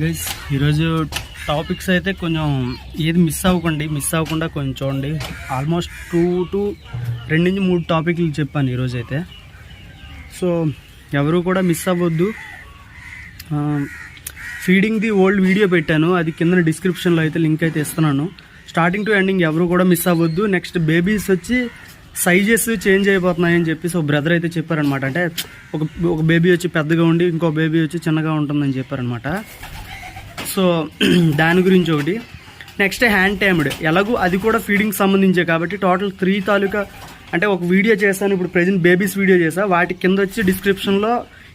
Guys ఈరోజు topics అయితే కొంచెం ఏది మిస్ అవ్వకండి మిస్ అవ్వకుండా కొంచెం చూడండి. ఆల్మోస్ట్ టూ టు రెండు నుంచి మూడు టాపిక్లు చెప్పాను ఈరోజు అయితే. సో ఎవరు కూడా మిస్ అవ్వద్దు. ఫీడింగ్ ది ఓల్డ్ వీడియో పెట్టాను. అది కింద డిస్క్రిప్షన్లో అయితే లింక్ అయితే ఇస్తున్నాను. స్టార్టింగ్ టు ఎండింగ్ ఎవరు కూడా మిస్ అవ్వద్దు. నెక్స్ట్ బేబీస్ వచ్చి సైజెస్ చేంజ్ అయిపోతున్నాయని చెప్పేసి ఒక బ్రదర్ అయితే చెప్పారనమాట అంటే ఒక ఒక బేబీ వచ్చి పెద్దగా ఉండి ఇంకో బేబీ వచ్చి చిన్నగా ఉంటుందని చెప్పారనమాట సో దాని గురించి ఒకటి. నెక్స్ట్ హ్యాండ్ టైమ్డ్ ఎలాగో అది కూడా ఫీడింగ్ సంబంధించే కాబట్టి టోటల్ త్రీ తాలూకా అంటే ఒక వీడియో చేశాను ఇప్పుడు ప్రజెంట్ బేబీస్ వీడియో చేసా వాటి కింద వచ్చి డిస్క్రిప్షన్లో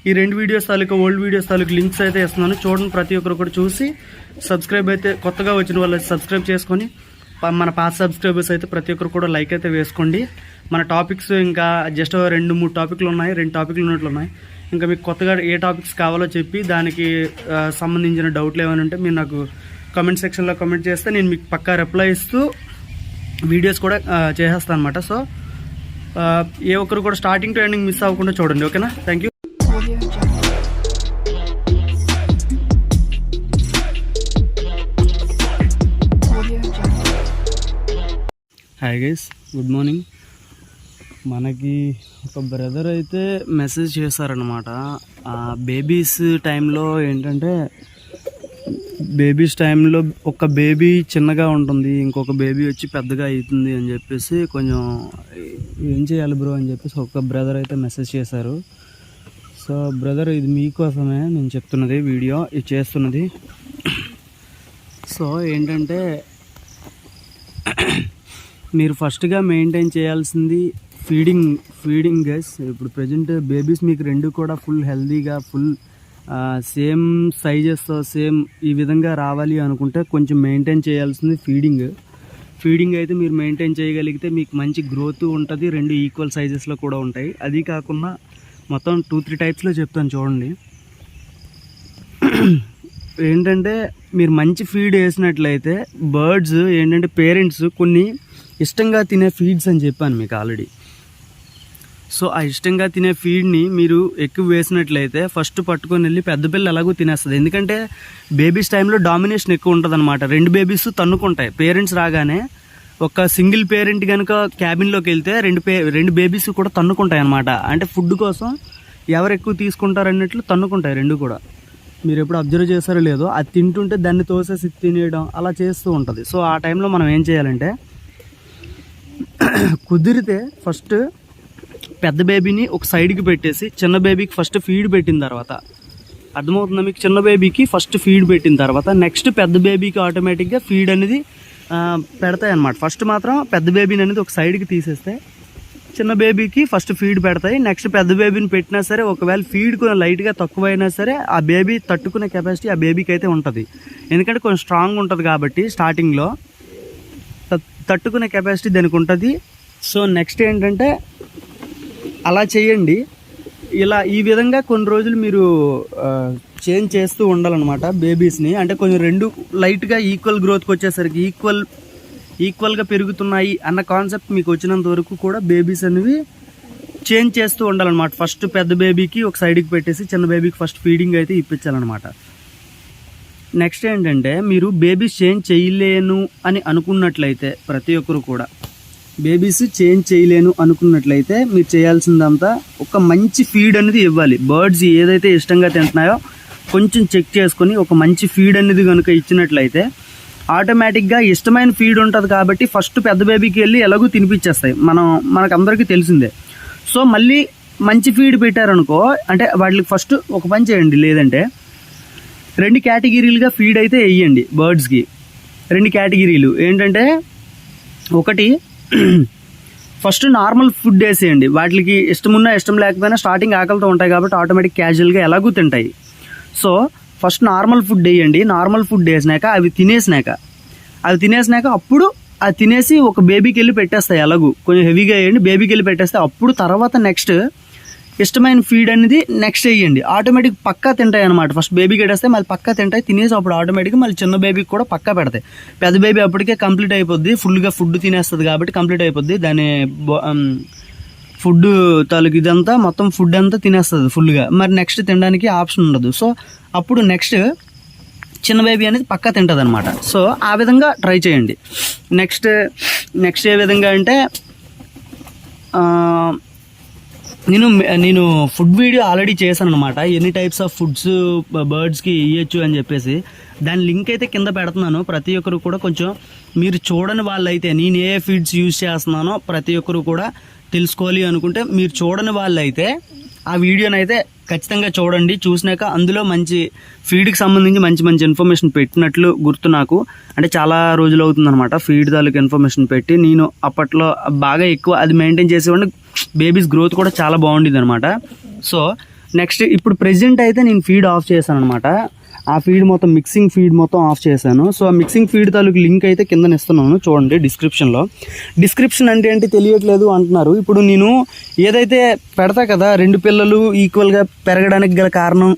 ఈ రెండు వీడియోస్ తాలూకా ఓల్డ్ వీడియోస్ తాలూకా లింక్స్ అయితే ఇస్తున్నాను. చూడండి ప్రతి ఒక్కరు కూడా చూసి సబ్స్క్రైబ్ అయితే కొత్తగా వచ్చిన వాళ్ళు సబ్స్క్రైబ్ చేసుకొని మన పాత సబ్స్క్రైబర్స్ అయితే ప్రతి ఒక్కరు కూడా లైక్ అయితే వేసుకోండి. మన టాపిక్స్ ఇంకా జస్ట్ రెండు మూడు టాపిక్లు ఉన్నాయి. రెండు టాపిక్లు ఉన్నట్లు ఉన్నాయి. ఇంకా మీకు కొత్తగా ఏ టాపిక్స్ కావాలో చెప్పి దానికి సంబంధించిన డౌట్లు ఏమైనా ఉంటే మీరు నాకు కమెంట్ సెక్షన్లో కమెంట్ చేస్తే నేను మీకు పక్కా రిప్లై ఇస్తూ వీడియోస్ కూడా చేసేస్తాను అనమాట సో ఏ ఒక్కరు కూడా స్టార్టింగ్ టు ఎండింగ్ మిస్ అవ్వకుండా చూడండి ఓకేనా thank you hi guys good morning మనకి ఒక బ్రదర్ అయితే మెసేజ్ చేశారనమాట ఆ బేబీస్ టైంలో ఏంటంటే బేబీస్ టైంలో ఒక బేబీ చిన్నగా ఉంటుంది ఇంకొక బేబీ వచ్చి పెద్దగా అవుతుంది అని చెప్పేసి కొంచెం ఏం చేయాలి బ్రో అని చెప్పేసి ఒక బ్రదర్ అయితే మెసేజ్ చేశారు. సో బ్రదర్ ఇది మీకోసమే నేను చెప్తున్నది వీడియో ఇది చేస్తున్నది. సో ఏంటంటే మీరు ఫస్ట్గా మెయింటైన్ చేయాల్సింది ఫీడింగ్ ఫీడింగ్ గైస్ ఇప్పుడు ప్రజెంట్ బేబీస్ మీకు రెండు కూడా ఫుల్ హెల్తీగా ఫుల్ సేమ్ సైజెస్తో సేమ్ ఈ విధంగా రావాలి అనుకుంటే కొంచెం మెయింటైన్ చేయాల్సింది ఫీడింగ్ ఫీడింగ్ అయితే మీరు మెయింటైన్ చేయగలిగితే మీకు మంచి గ్రోత్ ఉంటుంది రెండు ఈక్వల్ సైజెస్లో కూడా ఉంటాయి. అది కాకుండా మొత్తం టూ త్రీ టైప్స్లో చెప్తాను చూడండి. ఏంటంటే మీరు మంచి ఫీడ్ వేసినట్లయితే బర్డ్స్ ఏంటంటే పేరెంట్స్ కొన్ని ఇష్టంగా తినే ఫీడ్స్ అని చెప్పాను మీకు ఆల్రెడీ సో ఆ ఇష్టంగా తినే ఫీడ్ని మీరు ఎక్కువ వేసినట్లయితే ఫస్ట్ పట్టుకొని వెళ్ళి పెద్ద పిల్ల ఎలాగో తినేస్తుంది. ఎందుకంటే బేబీస్ టైంలో డామినేషన్ ఎక్కువ ఉంటుంది రెండు బేబీస్ తన్నుకుంటాయి. పేరెంట్స్ రాగానే ఒక సింగిల్ పేరెంట్ కనుక క్యాబిన్లోకి వెళ్తే రెండు పే రెండు బేబీస్ కూడా తన్నుకుంటాయి అనమాట అంటే ఫుడ్ కోసం ఎవరు ఎక్కువ తీసుకుంటారు అన్నట్లు తన్నుకుంటాయి రెండు కూడా. మీరు ఎప్పుడు అబ్జర్వ్ చేశారో లేదో అది తింటుంటే దాన్ని తోసేసి తినేయడం అలా చేస్తూ ఉంటుంది. సో ఆ టైంలో మనం ఏం చేయాలంటే కుదిరితే ఫస్ట్ పెద్ద బేబీని ఒక సైడ్కి పెట్టేసి చిన్న బేబీకి ఫస్ట్ ఫీడ్ పెట్టిన తర్వాత. అర్థమవుతుందా మీకు? చిన్న బేబీకి ఫస్ట్ ఫీడ్ పెట్టిన తర్వాత నెక్స్ట్ పెద్ద బేబీకి ఆటోమేటిక్గా ఫీడ్ అనేది పెడతాయి అన్నమాట ఫస్ట్ మాత్రం పెద్ద బేబీని అనేది ఒక సైడ్కి తీసేస్తే చిన్న బేబీకి ఫస్ట్ ఫీడ్ పెడతాయి. నెక్స్ట్ పెద్ద బేబీని పెట్టినా సరే ఒకవేళ ఫీడ్ కొంచెం లైట్గా తక్కువైనా సరే ఆ బేబీ తట్టుకునే కెపాసిటీ ఆ బేబీకి అయితే ఉంటుంది. ఎందుకంటే కొంచెం స్ట్రాంగ్ ఉంటుంది కాబట్టి స్టార్టింగ్లో తట్టుకునే కెపాసిటీ దానికి ఉంటుంది. సో నెక్స్ట్ ఏంటంటే అలా చేయండి. ఇలా ఈ విధంగా కొన్ని రోజులు మీరు చేంజ్ చేస్తూ ఉండాలన్నమాట బేబీస్ని. అంటే కొంచెం రెండు లైట్గా ఈక్వల్ గ్రోత్కి వచ్చేసరికి ఈక్వల్ ఈక్వల్గా పెరుగుతున్నాయి అన్న కాన్సెప్ట్ మీకు వచ్చినంత వరకు కూడా బేబీస్ అనేవి చేంజ్ చేస్తూ ఉండాలన్నమాట. ఫస్ట్ పెద్ద బేబీకి ఒక సైడ్కి పెట్టేసి చిన్న బేబీకి ఫస్ట్ ఫీడింగ్ అయితే ఇప్పించాలన్నమాట. నెక్స్ట్ ఏంటంటే మీరు బేబీస్ చేంజ్ చేయలేను అని అనుకున్నట్లయితే ప్రతి ఒక్కరు కూడా బేబీస్ చేంజ్ చేయలేను అనుకున్నట్లయితే మీరు చేయాల్సిందంతా ఒక మంచి ఫీడ్ అనేది ఇవ్వాలి. బర్డ్స్ ఏదైతే ఇష్టంగా తింటున్నాయో కొంచెం చెక్ చేసుకొని ఒక మంచి ఫీడ్ అనేది కనుక ఇచ్చినట్లయితే ఆటోమేటిక్గా ఇష్టమైన ఫీడ్ ఉంటుంది కాబట్టి ఫస్ట్ పెద్ద బేబీకి వెళ్ళి ఎలాగో తినిపించేస్తాయి. మనం మనకందరికీ తెలిసిందే. సో మళ్ళీ మంచి ఫీడ్ పెట్టారనుకో అంటే వాటికి ఫస్ట్ ఒక పని చేయండి. లేదంటే రెండు కేటగిరీలుగా ఫీడ్ అయితే వేయండి బర్డ్స్కి రెండు కేటగిరీలు ఏంటంటే ఒకటి ఫస్ట్ నార్మల్ ఫుడ్ వేసేయండి వాటికి ఇష్టమున్నా ఇష్టం లేకపోయినా స్టార్టింగ్ ఆకలితో ఉంటాయి కాబట్టి ఆటోమేటిక్ క్యాజువల్గా ఎలాగూ తింటాయి. సో ఫస్ట్ నార్మల్ ఫుడ్ వేయండి నార్మల్ ఫుడ్ వేసినాక అవి తినేసినాక. అవి తినేసినాక అప్పుడు అది తినేసి ఒక బేబీకి వెళ్ళి పెట్టేస్తాయి ఎలాగూ. కొంచెం హెవీగా వేయండి. బేబీకి వెళ్ళి పెట్టేస్తే అప్పుడు తర్వాత నెక్స్ట్ ఇష్టమైన ఫీడ్ అనేది నెక్స్ట్ వేయండి ఆటోమేటిక్ పక్కా తింటాయి అనమాట ఫస్ట్ బేబీకి పెట్టేస్తే మళ్ళీ పక్కా తింటాయి. తినేసి అప్పుడు ఆటోమేటిక్గా మళ్ళీ చిన్న బేబీకి కూడా పక్కా పెడతాయి. పెద్ద బేబీ అప్పటికే కంప్లీట్ అయిపోద్ది. ఫుల్గా ఫుడ్ తినేస్తుంది కాబట్టి కంప్లీట్ అయిపోద్ది. దాని ఫుడ్ తాలూకు ఇదంతా మొత్తం ఫుడ్ అంతా తినేస్తుంది ఫుల్గా మరి నెక్స్ట్ తినడానికి ఆప్షన్ ఉండదు. సో అప్పుడు నెక్స్ట్ చిన్న బేబీ అనేది పక్కా తింటుంది అనమాట సో ఆ విధంగా ట్రై చేయండి. నెక్స్ట్ నెక్స్ట్ ఏ విధంగా అంటే నేను నేను ఫుడ్ వీడియో ఆల్రెడీ చేశాను అనమాట ఎన్ని టైప్స్ ఆఫ్ ఫుడ్స్ బర్డ్స్కి ఇవ్వచ్చు అని చెప్పేసి. దాని లింక్ అయితే కింద పెడుతున్నాను. ప్రతి ఒక్కరు కూడా కొంచెం మీరు చూడని వాళ్ళైతే నేను ఏ ఫీడ్స్ యూజ్ చేస్తున్నానో ప్రతి ఒక్కరు కూడా తెలుసుకోవాలి అనుకుంటే మీరు చూడని వాళ్ళైతే ఆ వీడియోని అయితే ఖచ్చితంగా చూడండి. చూసినాక అందులో మంచి ఫీడ్కి సంబంధించి మంచి మంచి ఇన్ఫర్మేషన్ పెట్టినట్లు గుర్తు నాకు. అంటే చాలా రోజులు అవుతుందన్నమాట ఫీడ్ తాలూకు ఇన్ఫర్మేషన్ పెట్టి. నేను అప్పట్లో బాగా ఎక్కువ అది మెయింటైన్ చేసేవాడిని. బేబీస్ గ్రోత్ కూడా చాలా బాగుండేది అనమాట సో నెక్స్ట్ ఇప్పుడు ప్రెజెంట్ అయితే నేను ఫీడ్ ఆఫ్ చేశాను అనమాట ఆ ఫీడ్ మొత్తం మిక్సింగ్ ఫీడ్ మొత్తం ఆఫ్ చేశాను. సో ఆ మిక్సింగ్ ఫీడ్ తాలూకు లింక్ అయితే కింద ఇస్తున్నాను చూడండి డిస్క్రిప్షన్లో. డిస్క్రిప్షన్ అంటే ఏంటి తెలియట్లేదు అంటున్నారు. ఇప్పుడు నేను ఏదైతే పెడతా కదా రెండు పిల్లలు ఈక్వల్గా పెరగడానికి గల కారణం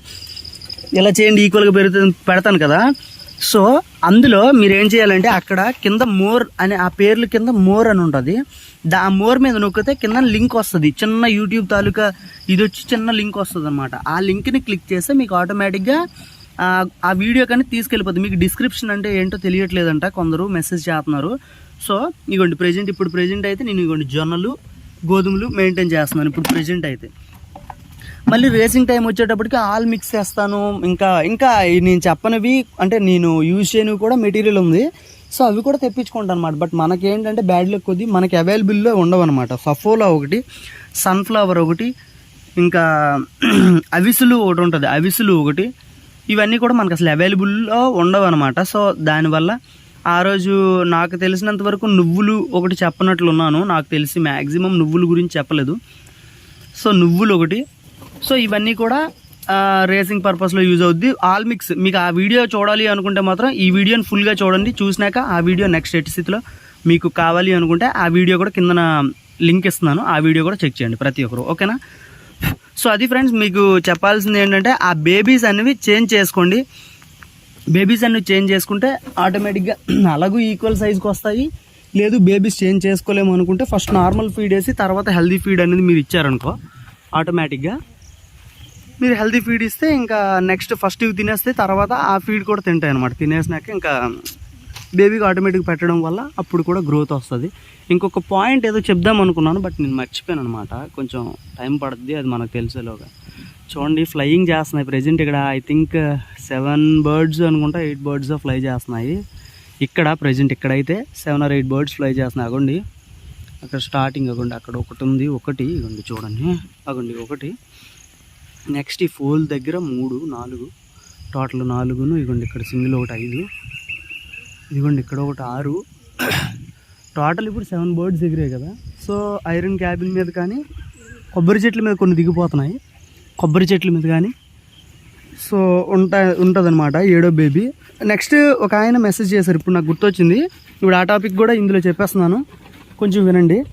ఇలా చేయండి ఈక్వల్గా పెరుగుతుంది పెడతాను కదా సో అందులో మీరు ఏం చేయాలంటే అక్కడ కింద మోర్ అనే ఆ పేర్ల కింద మోర్ అని ఉంటుంది. దా ఆ మోర్ మీద నొక్కితే కింద లింక్ వస్తుంది. చిన్న యూట్యూబ్ తాలూకా ఇది వచ్చి చిన్న లింక్ వస్తుంది అనమాట ఆ లింక్ని క్లిక్ చేస్తే మీకు ఆటోమేటిక్గా ఆ- వీడియో కానీ తీసుకెళ్ళిపోతుంది మీకు డిస్క్రిప్షన్ అంటే ఏంటో తెలియట్లేదంట కొందరు మెసేజ్ చేస్తున్నారు. సో ఇగోండి ప్రెజెంట్ ఇప్పుడు ప్రెజెంట్ అయితే నేను ఇగోండి జొన్నలు గోధుమలు మెయింటైన్ చేస్తున్నాను. ఇప్పుడు ప్రెజెంట్ అయితే. మళ్ళీ రేసింగ్ టైం వచ్చేటప్పటికి ఆల్ మిక్స్ చేస్తాను. ఇంకా ఇంకా నేను చెప్పనివి అంటే నేను యూజ్ చేయనివి కూడా మెటీరియల్ ఉంది. సో అవి కూడా తెప్పించుకుంటాను అనమాట బట్ మనకేంటంటే బ్యాడ్ లక్ కొద్ది మనకి అవైలబుల్లో ఉండవు అనమాట సఫోలా ఒకటి సన్ఫ్లవర్ ఒకటి ఇంకా అవిసులు ఒకటి ఉంటుంది. అవిసులు ఒకటి ఇవన్నీ కూడా మనకు అసలు అవైలబుల్లో ఉండవు అనమాట సో దానివల్ల ఆ రోజు నాకు తెలిసినంత వరకు నువ్వులు ఒకటి చెప్పనట్లున్నాను నాకు తెలిసి మ్యాక్సిమం నువ్వుల గురించి చెప్పలేదు. సో నువ్వులు ఒకటి సో ఇవన్నీ కూడా రేసింగ్ పర్పస్లో యూజ్ అవుద్ది. ఆల్ మిక్స్ మీకు ఆ వీడియో చూడాలి అనుకుంటే మాత్రం ఈ వీడియోని ఫుల్గా చూడండి. చూసినాక ఆ వీడియో నెక్స్ట్ ఎట్టి స్థితిలో మీకు కావాలి అనుకుంటే ఆ వీడియో కూడా కిందన లింక్ ఇస్తున్నాను. ఆ వీడియో కూడా చెక్ చేయండి ప్రతి ఒక్కరు. ఓకేనా సో అది ఫ్రెండ్స్ మీకు చెప్పాల్సింది ఏంటంటే ఆ బేబీస్ అనేవి చేంజ్ చేసుకోండి. బేబీస్ అన్ని చేంజ్ చేసుకుంటే ఆటోమేటిక్గా అలాగూ ఈక్వల్ సైజ్కి వస్తాయి. లేదు బేబీస్ చేంజ్ చేసుకోలేము అనుకుంటే ఫస్ట్ నార్మల్ ఫీడ్ వేసి తర్వాత హెల్దీ ఫీడ్ అనేది మీరు ఇచ్చారనుకో ఆటోమేటిక్గా మీరు హెల్దీ ఫీడ్ ఇస్తే ఇంకా నెక్స్ట్ ఫస్ట్ ఇవి తినేస్తే తర్వాత ఆ ఫీడ్ కూడా తింటాయి అనమాట తినేసినాక ఇంకా బేబీకి ఆటోమేటిక్ పెట్టడం వల్ల అప్పుడు కూడా గ్రోత్ వస్తుంది. ఇంకొక పాయింట్ ఏదో చెప్దాం అనుకున్నాను బట్ నేను మర్చిపోయాను అనమాట కొంచెం టైం పడుతుంది అది మనకు తెలిసేలోగా. చూడండి ఫ్లయింగ్ చేస్తున్నాయి. ప్రజెంట్ ఇక్కడ ఐ థింక్ సెవెన్ బర్డ్స్ అనుకుంటా ఎయిట్ బర్డ్స్ ఫ్లై చేస్తున్నాయి. ఇక్కడ ప్రజెంట్ ఇక్కడైతే seven or eight birds fly చేస్తున్నాయి. అగోండి. అక్కడ స్టార్టింగ్ అగోండి అక్కడ ఒకటి ఉంది ఒకటి. ఇగోండి చూడండి. అగోండి ఒకటి. నెక్స్ట్ ఈ ఫోల్ దగ్గర మూడు నాలుగు టోటల్ నాలుగును ఇదిగోండి ఇక్కడ సింగిల్ ఒకటి ఐదు ఇదిగోండి ఇక్కడ ఒకటి ఆరు. టోటల్ ఇప్పుడు సెవెన్ బర్డ్స్ ఎగిరాయి కదా. సో ఐరన్ క్యాబిన్ మీద కానీ కొబ్బరి చెట్ల మీద కొన్ని దిగిపోతున్నాయి. కొబ్బరి చెట్ల మీద కానీ. సో ఉంటా ఉంటుందన్నమాట ఏడో బేబీ. నెక్స్ట్ ఒక ఆయన మెసేజ్ చేశారు. ఇప్పుడు నాకు గుర్తొచ్చింది. ఇప్పుడు ఆ టాపిక్ కూడా ఇందులో చెప్పేస్తున్నాను. కొంచెం వినండి.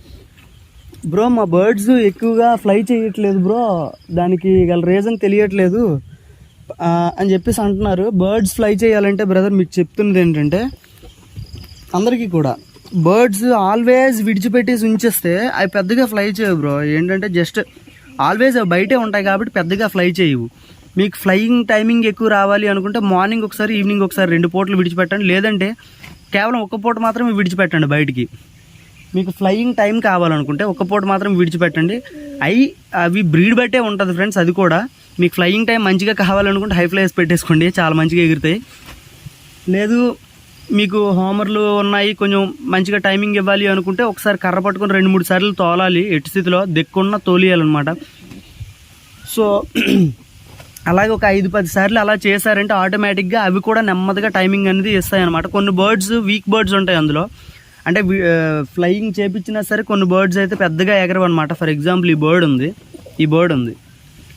బ్రో మా బర్డ్స్ ఎక్కువగా ఫ్లై చేయట్లేదు బ్రో. దానికి గల రీజన్ తెలియట్లేదు. అని చెప్పేసి అంటున్నారు. బర్డ్స్ ఫ్లై చేయాలంటే బ్రదర్ మీకు చెప్తున్నది ఏంటంటే అందరికీ కూడా బర్డ్స్ ఆల్వేస్ విడిచిపెట్టేసి ఉంచేస్తే అవి పెద్దగా ఫ్లై చేయవు బ్రో. ఏంటంటే జస్ట్ ఆల్వేస్ అవి బయటే ఉంటాయి కాబట్టి పెద్దగా ఫ్లై చేయవు. మీకు ఫ్లయింగ్ టైమింగ్ ఎక్కువ రావాలి అనుకుంటే మార్నింగ్ ఒకసారి ఈవినింగ్ ఒకసారి రెండు పూటలు విడిచిపెట్టండి. లేదంటే కేవలం ఒక్క పూట మాత్రమే విడిచిపెట్టండి బయటికి. మీకు ఫ్లయింగ్ టైం కావాలనుకుంటే ఒక్క పూట మాత్రం విడిచిపెట్టండి. అవి అవి బ్రీడ్ బట్టే ఉంటుంది ఫ్రెండ్స్ అది కూడా. మీకు ఫ్లయింగ్ టైం మంచిగా కావాలనుకుంటే హై ఫ్లైస్ పెట్టేసుకోండి చాలా మంచిగా ఎగురుతాయి. లేదు మీకు హోమర్లు ఉన్నాయి కొంచెం మంచిగా టైమింగ్ ఇవ్వాలి అనుకుంటే ఒకసారి కర్ర పట్టుకొని రెండు మూడు సార్లు తోలాలి ఎట్టి స్థితిలో దెక్కున్న తోలియాలన్నమాట. సో అలాగే ఒక ఐదు పది సార్లు అలా చేశారంటే ఆటోమేటిక్గా అవి కూడా నెమ్మదిగా టైమింగ్ అనేది ఇస్తాయి అనమాట కొన్ని బర్డ్స్ వీక్ బర్డ్స్ ఉంటాయి అందులో. అంటే ఫ్లయింగ్ చేపించినా సరే కొన్ని బర్డ్స్ అయితే పెద్దగా ఎగరవు అనమాట ఫర్ ఎగ్జాంపుల్ ఈ బర్డ్ ఉంది. ఈ బర్డ్ ఉంది.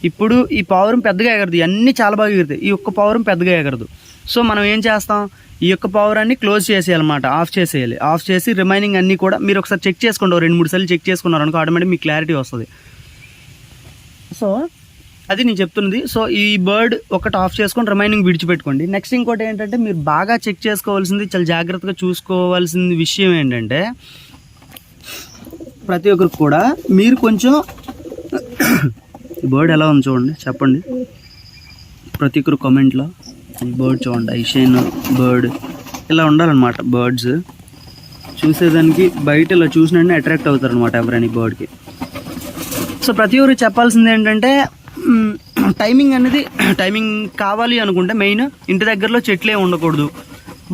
ఇప్పుడు ఈ పావురం పెద్దగా ఎగరదు. ఇవన్నీ చాలా బాగా ఎగురుతాయి. ఈ ఒక్క పావురం పెద్దగా ఎగరదు. సో మనం ఏం చేస్తాం? ఈ యొక్క పావురాన్ని క్లోజ్ చేసేయాలన్నమాట. ఆఫ్ చేసేయాలి. ఆఫ్ చేసి రిమైనింగ్ అన్నీ కూడా మీరు ఒకసారి చెక్ చేసుకోండి. ఓ రెండు మూడు సార్లు చెక్ చేసుకున్నారు అనుకో ఆటోమేటిక్ మీకు క్లారిటీ వస్తుంది. సో అది నేను చెప్తున్నది. సో ఈ బర్డ్ ఒకటి ఆఫ్ చేసుకొని రిమైనింగ్ విడిచిపెట్టుకోండి. నెక్స్ట్ ఇంకోటి ఏంటంటే మీరు బాగా చెక్ చేసుకోవాల్సింది చాలా జాగ్రత్తగా చూసుకోవాల్సిన విషయం ఏంటంటే ప్రతి ఒక్కరికి కూడా మీరు కొంచెం ఈ బర్డ్ ఎలా ఉంది చూడండి చెప్పండి. ప్రతి ఒక్కరు కామెంట్లో ఈ బర్డ్ చూడండి ఐషైన్ బర్డ్ ఇలా ఉండాలన్నమాట బర్డ్స్. చూసేదానికి బయట ఇలా చూసినట్టు అట్రాక్ట్ అవుతారు అనమాట ఎవరైనా బర్డ్కి. సో ప్రతి ఒక్కరు చెప్పాల్సింది ఏంటంటే టైమింగ్ అనేది టైమింగ్ కావాలి అనుకుంటే మెయిన్ ఇంటి దగ్గరలో చెట్లే ఉండకూడదు.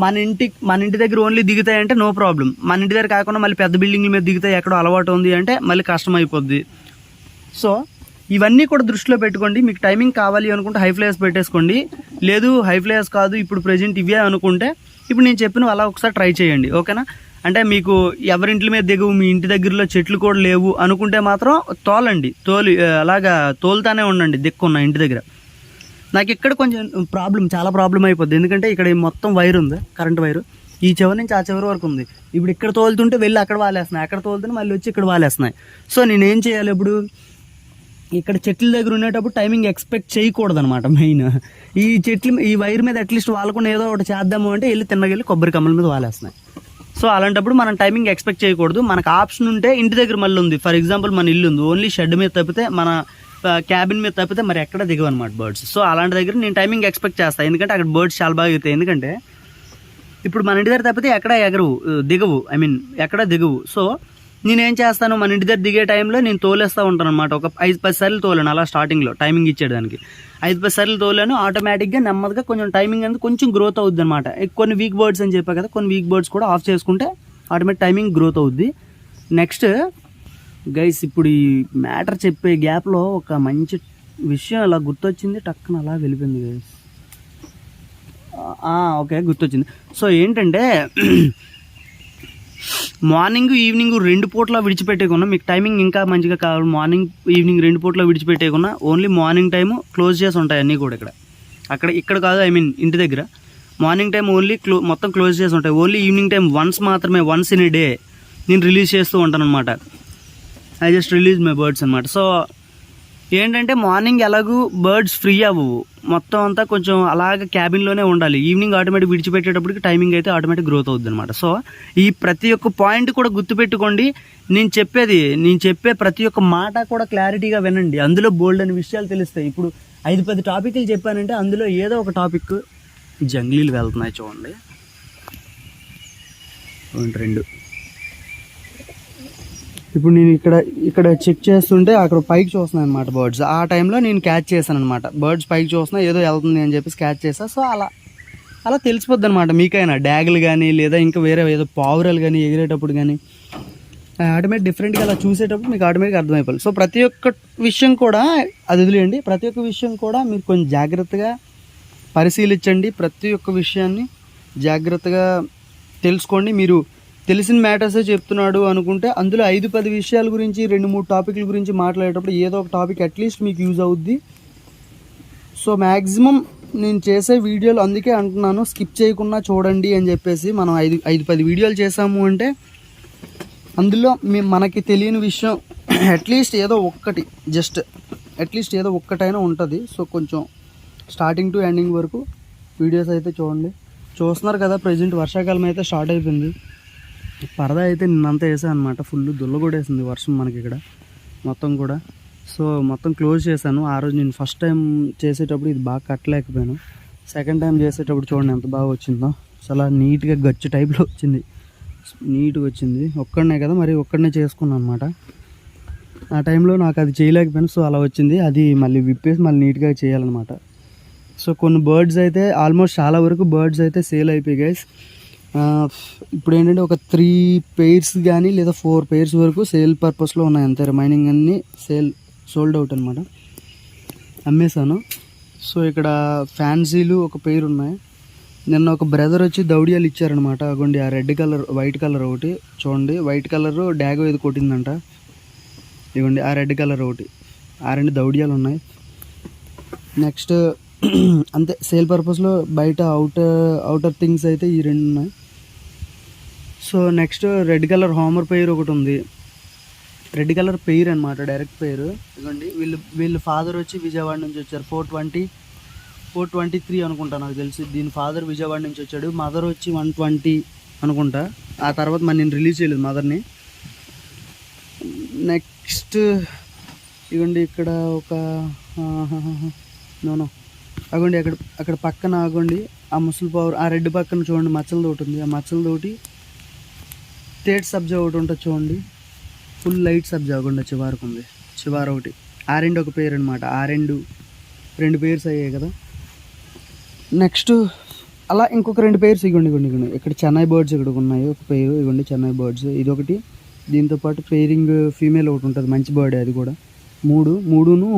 మన ఇంటి మన ఇంటి దగ్గర ఓన్లీ దిగుతాయంటే నో ప్రాబ్లం. మన ఇంటి దగ్గర కాకుండా మళ్ళీ పెద్ద బిల్డింగ్ల మీద దిగుతాయి ఎక్కడో అలవాటు ఉంది అంటే మళ్ళీ కష్టం అయిపోద్ది సో ఇవన్నీ కూడా దృష్టిలో పెట్టుకోండి. మీకు టైమింగ్ కావాలి అనుకుంటే హై ఫ్లేయర్స్ పెట్టేసుకోండి. లేదు హై ఫ్లేయర్స్ కాదు ఇప్పుడు ప్రజెంట్ ఇవే అనుకుంటే ఇప్పుడు నేను చెప్పిన అలా ఒకసారి ట్రై చేయండి. ఓకేనా? అంటే మీకు ఎవరింటి మీద దిగవు మీ ఇంటి దగ్గరలో చెట్లు కూడా లేవు అనుకుంటే మాత్రం తోలండి. తోలి అలాగా తోలుతానే ఉండండి దిక్కున్న ఇంటి దగ్గర. నాకు ఇక్కడ కొంచెం ప్రాబ్లం చాలా ప్రాబ్లం అయిపోద్ది. ఎందుకంటే ఇక్కడ మొత్తం వైర్ ఉంది కరెంట్ వైరు. ఈ చివరి నుంచి ఆ చివరి వరకు ఉంది. ఇప్పుడు ఇక్కడ తోలుతుంటే వెళ్ళి అక్కడ వాలేస్తున్నాయి. అక్కడ తోలుతుంటే మళ్ళీ వచ్చి ఇక్కడ వాలేస్తున్నాయి. సో నేనేం చేయాలి ఇప్పుడు? ఇక్కడ చెట్ల దగ్గర ఉండేటప్పుడు టైమింగ్ ఎక్స్పెక్ట్ చేయకూడదు అనమాట మెయిన్. ఈ చెట్లు ఈ వైర్ మీద అట్లీస్ట్ వాళ్ళకుండా ఏదో ఒకటి చేద్దాము అంటే వెళ్ళి తిన్నగెళ్ళి కొబ్బరి కమ్మల మీద వాలేస్తున్నాయి. సో అలాంటప్పుడు మనం టైమింగ్ ఎక్స్పెక్ట్ చేయకూడదు. మనకు ఆప్షన్ ఉంటే ఇంటి దగ్గర మళ్ళీ ఉంది. ఫర్ ఎగ్జాంపుల్ మన ఇల్లు ఉంది. ఓన్లీ షెడ్ మీద తప్పితే మన క్యాబిన్ మీద తప్పితే మరి ఎక్కడ దిగవు అనమాట బర్డ్స్ సో అలాంటి దగ్గర నేను టైమింగ్ ఎక్స్పెక్ట్ చేస్తాను ఎందుకంటే అక్కడ బర్డ్స్ చాలా బాగా ఎగుతాయి ఎందుకంటే ఇప్పుడు మన ఇంటి దగ్గర తప్పితే ఎక్కడ ఎగరవు దిగవు. ఐ మీన్ ఎక్కడ దిగవు. సో నేనేం చేస్తాను? మన ఇంటి దగ్గర దిగే టైంలో నేను తోలేస్తూ ఉంటాను అనమాట ఒక ఐదు పది సార్లు తోలాను అలా స్టార్టింగ్లో టైమింగ్ ఇచ్చేదానికి ఐదు పది సార్లు తోలాను ఆటోమేటిక్గా నెమ్మదిగా కొంచెం టైమింగ్ అనేది కొంచెం గ్రోత్ అవుద్ది అనమాట కొన్ని వీక్ బర్డ్స్ అని చెప్పా కదా కొన్ని వీక్ బర్డ్స్ కూడా ఆఫ్ చేసుకుంటే ఆటోమేటిక్ టైమింగ్ గ్రోత్ అవుద్ది. నెక్స్ట్ గైస్ ఇప్పుడు ఈ మ్యాటర్ చెప్పే గ్యాప్లో ఒక మంచి విషయం అలా గుర్తొచ్చింది టక్కున అలా వెళ్ళిపోయింది గైస్ ఓకే గుర్తొచ్చింది. సో ఏంటంటే మార్నింగ్ ఈవినింగ్ రెండు పూట్ల విడిచిపెట్టేకున్నా మీకు టైమింగ్ ఇంకా మంచిగా కావాలి. మార్నింగ్ ఈవినింగ్ రెండు పూట్ల విడిచిపెట్టేకున్నా ఓన్లీ మార్నింగ్ టైము క్లోజ్ చేసి ఉంటాయి అన్నీ కూడా ఇక్కడ. అక్కడ ఇక్కడ కాదు ఐ మీన్ ఇంటి దగ్గర. మార్నింగ్ టైం ఓన్లీ క్లో మొత్తం క్లోజ్ చేసి ఉంటాయి. ఓన్లీ ఈవినింగ్ టైం వన్స్ మాత్రమే వన్స్ ఇన్ ఏ డే నేను రిలీజ్ చేస్తూ ఉంటాను అనమాట I just release my birds అనమాట సో ఏంటంటే మార్నింగ్ ఎలాగూ బర్డ్స్ ఫ్రీ అవ్వవు. మొత్తం అంతా కొంచెం అలాగ క్యాబిన్లోనే ఉండాలి. ఈవినింగ్ ఆటోమేటిక్ విడిచిపెట్టేటప్పటికి టైమింగ్ అయితే ఆటోమేటిక్ గ్రోత్ అవుద్ది అనమాట సో ఈ ప్రతి ఒక్క పాయింట్ కూడా గుర్తుపెట్టుకోండి. నేను చెప్పేది నేను చెప్పే ప్రతి ఒక్క మాట కూడా క్లారిటీగా వినండి. అందులో బోల్డ్ అనే విషయాలు తెలుస్తాయి. ఇప్పుడు ఐదు పది టాపిక్లు చెప్పానంటే అందులో ఏదో ఒక టాపిక్ జంగ్లీలు వెళ్తున్నాయి చూడండి. రెండు. ఇప్పుడు నేను ఇక్కడ ఇక్కడ చెక్ చేస్తుంటే అక్కడ పైకి చూస్తున్నాను అనమాట బర్డ్స్ ఆ టైంలో నేను క్యాచ్ చేశాను అనమాట బర్డ్స్ పైకి చూస్తున్నా ఏదో వెళ్తుంది అని చెప్పేసి క్యాచ్ చేసా సో అలా అలా తెలిసిపోద్ది అనమాట మీకైనా డ్యాగులు కానీ లేదా ఇంకా వేరే ఏదో పావురాలు కానీ ఎగిరేటప్పుడు కానీ ఆటోమేటిక్ డిఫరెంట్గా అలా చూసేటప్పుడు మీకు ఆటోమేటిక్ అర్థమైపోయింది సో ప్రతి ఒక్క విషయం కూడా అది వదిలేయండి. ప్రతి ఒక్క విషయం కూడా మీరు కొంచెం జాగ్రత్తగా పరిశీలించండి. ప్రతి ఒక్క విషయాన్ని జాగ్రత్తగా తెలుసుకోండి. మీరు తెలిసిన మ్యాటర్సే చెప్తున్నాడు అనుకుంటే అందులో ఐదు పది విషయాల గురించి రెండు మూడు టాపిక్ల గురించి మాట్లాడేటప్పుడు ఏదో ఒక టాపిక్ అట్లీస్ట్ మీకు యూజ్ అవుద్ది. సో మ్యాక్సిమం నేను చేసే వీడియోలు అందుకే అంటున్నాను స్కిప్ చేయకుండా చూడండి అని చెప్పేసి మనం ఐదు ఐదు పది వీడియోలు చేసాము అంటే అందులో మీ మనకి తెలియని విషయం అట్లీస్ట్ ఏదో ఒక్కటి జస్ట్ అట్లీస్ట్ ఏదో ఒక్కటైనా ఉంటుంది. సో కొంచెం స్టార్టింగ్ టు ఎండింగ్ వరకు వీడియోస్ అయితే చూడండి. చూస్తున్నారు కదా ప్రజెంట్ వర్షాకాలం అయితే స్టార్ట్ అయిపోయింది. పరదా అయితే నిన్నంతా వేసాను అనమాట ఫుల్ దుల్ల కూడా వేసింది వర్షం మనకి ఇక్కడ. మొత్తం కూడా. సో మొత్తం క్లోజ్ చేశాను. ఆ రోజు నేను ఫస్ట్ టైం చేసేటప్పుడు ఇది బాగా కట్టలేకపోయాను. సెకండ్ టైం చేసేటప్పుడు చూడండి ఎంత బాగా వచ్చిందో. చాలా నీట్గా గచ్చు టైప్లో వచ్చింది. నీట్గా వచ్చింది. ఒక్కడనే కదా మరి ఒక్కడనే చేసుకున్నాను అనమాట ఆ టైంలో నాకు అది చేయలేకపోయాను. సో అలా వచ్చింది. అది మళ్ళీ విప్పేసి మళ్ళీ నీట్గా చేయాలన్నమాట. సో కొన్ని బర్డ్స్ అయితే ఆల్మోస్ట్ చాలా వరకు బర్డ్స్ అయితే సేల్ అయిపోయాయి గైస్. ఇప్పుడు ఏంటంటే ఒక త్రీ పెయిర్స్ కానీ లేదా ఫోర్ పెయిర్స్ వరకు సేల్ పర్పస్లో ఉన్నాయి అంతే. రిమైనింగ్ అన్నీ సేల్ సోల్డ్ అవుట్ అనమాట అమ్మేశాను. సో ఇక్కడ ఫ్యాన్సీలు ఒక పెయిర్ ఉన్నాయి. నిన్న ఒక బ్రదర్ వచ్చి దౌడియాలు ఇచ్చారనమాట అగోండి ఆ రెడ్ కలర్ వైట్ కలర్ ఒకటి. చూడండి వైట్ కలర్ డ్యాగో ఏది కొట్టిందంట. ఇవ్వండి ఆ రెడ్ కలర్ ఒకటి. ఆ రెండు దౌడియాలు ఉన్నాయి. నెక్స్ట్ అంతే. సేల్ పర్పస్లో బయట అవుటర్ అవుటర్ థింగ్స్ అయితే ఈ రెండు ఉన్నాయి. So next red colour homer pair ఒకటి ఉంది. రెడ్ కలర్ పెయిర్ అనమాట డైరెక్ట్ పెయిర్ ఇదిగోండి వీళ్ళు వీళ్ళ ఫాదర్ వచ్చి విజయవాడ నుంచి వచ్చారు. Four twenty four twenty three అనుకుంటా నాకు తెలిసి. దీని ఫాదర్ విజయవాడ నుంచి వచ్చాడు. మదర్ వచ్చి వన్ ట్వంటీ అనుకుంటా. ఆ తర్వాత మరి నేను రిలీజ్ చేయలేదు మదర్ని. నెక్స్ట్ ఇవ్వండి ఇక్కడ ఒక నోనో అగోండి అక్కడ అక్కడ పక్కన ఆగోండి. ఆ ముసలి పవర్ ఆ రెడ్ పక్కన చూడండి మచ్చలతోటి ఉంది. ఆ మచ్చలతోటి స్టేట్ సబ్జా ఒకటి ఉంటుంది చూడండి. ఫుల్ లైట్ సబ్జా అగోండి చివరకు ఉంది. చివర ఒకటి. ఆ రెండు ఒక పేరు అనమాట ఆ రెండు రెండు పేర్స్ అయ్యాయి కదా. నెక్స్ట్ అలా ఇంకొక రెండు పేర్స్ ఇగోండి ఇగోండి ఇగోండి. ఇక్కడ చెన్నై బర్డ్స్ ఇక్కడ ఉన్నాయి ఒక పేరు ఇగోండి చెన్నై బర్డ్స్. ఇది ఒకటి దీంతో పాటు పేరింగ్ ఫీమేల్ ఒకటి ఉంటుంది. మంచి బర్డ్ అది కూడా. మూడు మూడును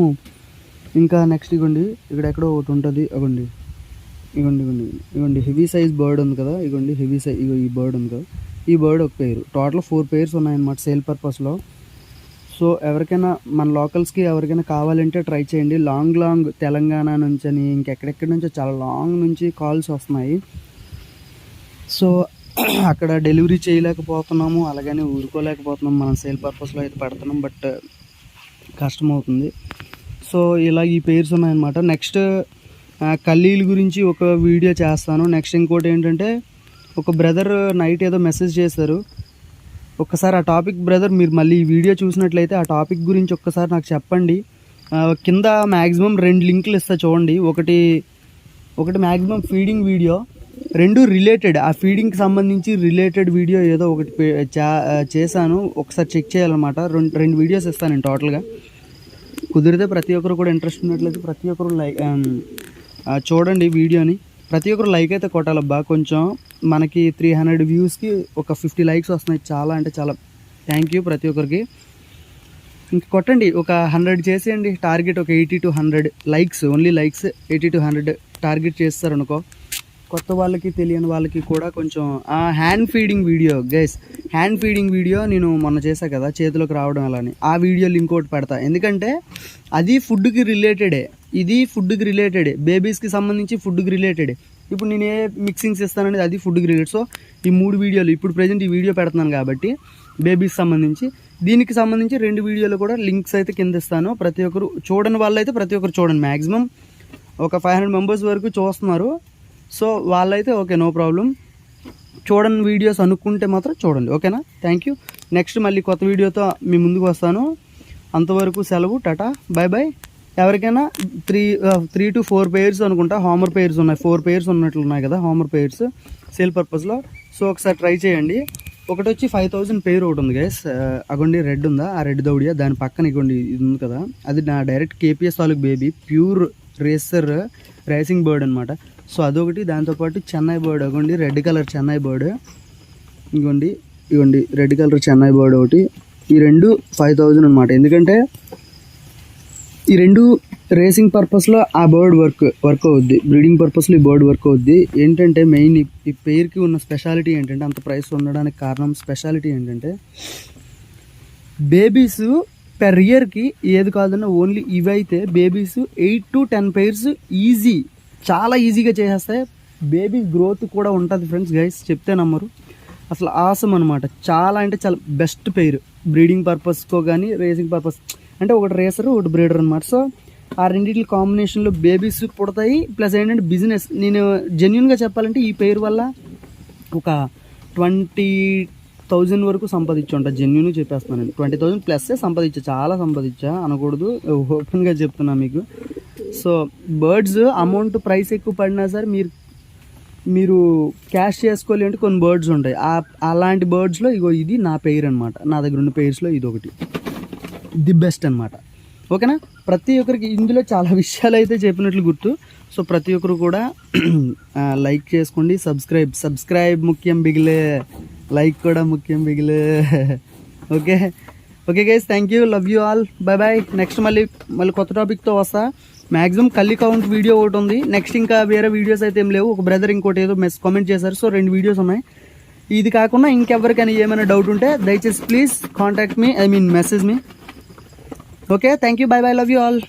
ఇంకా నెక్స్ట్ ఇగోండి. ఇక్కడ ఎక్కడో ఒకటి ఉంటుంది. ఇగోండి ఇగోండి ఇగోండి ఇగోండి. హెవీ సైజ్ బర్డ్ ఉంది కదా. ఇగోండి హెవీ సైజ్ ఇగో ఈ బర్డ్ ఉంది కదా. ఈ బర్డ్ ఒక పేరు. టోటల్ ఫోర్ పేర్స్ ఉన్నాయన్నమాట సేల్ పర్పస్లో సో ఎవరికైనా మన లోకల్స్కి ఎవరికైనా కావాలంటే ట్రై చేయండి. లాంగ్ లాంగ్ తెలంగాణ నుంచి అని ఇంకెక్కడెక్కడి నుంచో చాలా లాంగ్ నుంచి కాల్స్ వస్తున్నాయి. సో అక్కడ డెలివరీ చేయలేకపోతున్నాము. అలాగని ఊరుకోలేకపోతున్నాము. మనం సేల్ పర్పస్లో అయితే పెడుతున్నాం. బట్ కష్టం అవుతుంది సో ఇలా ఈ పేర్స్ ఉన్నాయన్నమాట. నెక్స్ట్ కల్లీల గురించి ఒక వీడియో చేస్తాను. నెక్స్ట్ ఇంకోటి ఏంటంటే ఒక బ్రదర్ నైట్ ఏదో మెసేజ్ చేశారు. ఒక్కసారి ఆ టాపిక్ బ్రదర్ మీరు మళ్ళీ ఈ వీడియో చూసినట్లయితే ఆ టాపిక్ గురించి ఒక్కసారి నాకు చెప్పండి. కింద మ్యాక్సిమం రెండు లింకులు ఇస్తా చూడండి. ఒకటి ఒకటి మ్యాక్సిమం ఫీడింగ్ వీడియో రెండు రిలేటెడ్ ఆ ఫీడింగ్కి సంబంధించి రిలేటెడ్ వీడియో ఏదో ఒకటి పే- చా- చేశాను. ఒకసారి చెక్ చేయాలన్నమాట. రెండు రెండు వీడియోస్ ఇస్తాను నేను టోటల్గా కుదిరితే ప్రతి ఒక్కరు కూడా ఇంట్రెస్ట్ ఉన్నట్లయితే ప్రతి ఒక్కరు లైక్ చూడండి వీడియోని. ప్రతి ఒక్కరు లైక్ అయితే కొట్టాలబ్బా. కొంచెం మనకి త్రీ హండ్రెడ్ వ్యూస్కి ఒక ఫిఫ్టీ లైక్స్ వస్తున్నాయి. చాలా అంటే చాలా. థ్యాంక్ యూ ప్రతి ఒక్కరికి. ఇంకా కొట్టండి. ఒక హండ్రెడ్ చేసేయండి. టార్గెట్ ఒక eighty to hundred likes only likes eighty to hundred target చేస్తారనుకో. కొత్త వాళ్ళకి తెలియని వాళ్ళకి కూడా కొంచెం ఆ hand feeding video guys hand feeding video నేను మొన్న చేశా కదా చేతిలోకి రావడం అలా అని ఆ వీడియో లింక్ ఒకటి పెడతా. ఎందుకంటే అది ఫుడ్కి రిలేటెడే ఇది ఫుడ్కి రిలేటెడే బేబీస్కి సంబంధించి ఫుడ్కి రిలేటెడే ఇప్పుడు నేను ఏ మిక్సింగ్స్ ఇస్తాననేది అది ఫుడ్కి రిలేటెడ్ సో ఈ మూడు వీడియోలు ఇప్పుడు ప్రజెంట్ ఈ వీడియో పెడుతున్నాను కాబట్టి బేబీస్ సంబంధించి. దీనికి సంబంధించి రెండు వీడియోలు కూడా లింక్స్ అయితే కింద ఇస్తాను. ప్రతి ఒక్కరు చూడని వాళ్ళైతే ప్రతి ఒక్కరు చూడండి. మ్యాక్సిమం ఒక ఫైవ్ హండ్రెడ్ మెంబర్స్ వరకు చూస్తున్నారు. సో వాళ్ళైతే ఓకే నో ప్రాబ్లం. చూడని వీడియోస్ అనుకుంటే మాత్రం చూడండి ఓకేనా? థ్యాంక్ యూ నెక్స్ట్ మళ్ళీ కొత్త వీడియోతో మీ ముందుకు వస్తాను. అంతవరకు సెలవు టాటా బాయ్ బాయ్ ఎవరికైనా three three two four pairs అనుకుంటా హోమర్ పేర్స్ ఉన్నాయి. ఫోర్ పేర్స్ ఉన్నట్లు ఉన్నాయి కదా హోమర్ పేర్స్ సేల్ పర్పస్లో సో ఒకసారి ట్రై చేయండి. ఒకటి వచ్చి ఫైవ్ థౌజండ్ పేరు ఒకటి ఉంది గైస్ uh, అగోండి రెడ్ ఉందా? ఆ రెడ్ దౌడియా? దాని పక్కన ఇగొండి ఇది ఉంది కదా. అది నా డైరెక్ట్ కేపీఎస్ వాళ్ళకి baby pure racer racing bird అనమాట సో అదొకటి దాంతోపాటు చెన్నై బర్డ్ అగోండి రెడ్ కలర్ చెన్నై బర్డ్. ఇంకోండి ఇగోండి రెడ్ కలర్ చెన్నై బర్డ్ ఒకటి. ఈ రెండు ఫైవ్ థౌజండ్ అనమాట ఎందుకంటే ఈ రెండు రేసింగ్ పర్పస్లో ఆ బర్డ్ వర్క్ వర్క్ అవుద్ది. బ్రీడింగ్ పర్పస్లో ఈ బర్డ్ వర్క్ అవుద్ది. ఏంటంటే మెయిన్ ఈ- ఈ పేరుకి ఉన్న స్పెషాలిటీ ఏంటంటే అంత ప్రైస్ ఉండడానికి కారణం స్పెషాలిటీ ఏంటంటే బేబీస్ పెర్ ఇయర్కి ఏది కాదన్నా ఓన్లీ ఇవైతే babies eight to ten pairs easy చాలా ఈజీగా చేసేస్తాయి బేబీ గ్రోత్ కూడా ఉంటుంది ఫ్రెండ్స్ గైస్ చెప్తే నమ్మరు. అసలు ఆసం అనమాట చాలా అంటే చాలా బెస్ట్ పేరు బ్రీడింగ్ పర్పస్కో కానీ రేసింగ్ పర్పస్ అంటే ఒకటి రేసర్ ఒకటి బ్రీడర్ అనమాట సో ఆ రెండింటి కాంబినేషన్లో బేబీస్ పుడతాయి. ప్లస్ ఏంటంటే బిజినెస్ నేను జెన్యున్గా చెప్పాలంటే ఈ పేరు వల్ల ఒక ట్వంటీ థౌజండ్ వరకు సంపాదించుంట జెన్యున్ చెప్పేస్తున్నాను నేను. ట్వంటీ థౌజండ్ ప్లస్ సంపాదించా చాలా సంపాదించా అనకూడదు ఓపెన్గా చెప్తున్నా మీకు. సో బర్డ్స్ అమౌంట్ ప్రైస్ ఎక్కువ పడినా సరే మీరు మీరు క్యాష్ చేసుకోవాలి అంటే కొన్ని బర్డ్స్ ఉంటాయి. ఆ అలాంటి బర్డ్స్లో ఇగో ఇది నా పేరు అనమాట నా దగ్గర ఉన్న పేర్స్లో ఇది ఒకటి. ది బెస్ట్ అనమాట ఓకేనా? ప్రతి ఒక్కరికి ఇందులో చాలా విషయాలు అయితే చెప్పినట్లు గుర్తు. సో ప్రతి ఒక్కరు కూడా లైక్ చేసుకోండి సబ్స్క్రైబ్ సబ్స్క్రైబ్ ముఖ్యం బిగిలే. లైక్ కూడా ముఖ్యం బిగిలే okay okay guys thank you love you all bye bye next మళ్ళీ మళ్ళీ కొత్త టాపిక్తో వస్తా. మ్యాక్సిమం కల్లి కౌంట్ వీడియో ఒకటి ఉంది. నెక్స్ట్ ఇంకా వేరే వీడియోస్ అయితే ఏం లేవు. ఒక బ్రదర్ ఇంకోటి ఏదో మెస్ కామెంట్ చేశారు. సో రెండు వీడియోస్ ఉన్నాయి. ఇది కాకుండా ఇంకెవరికైనా ఏమైనా డౌట్ ఉంటే దయచేసి please contact me I mean message me okay thank you bye bye love you all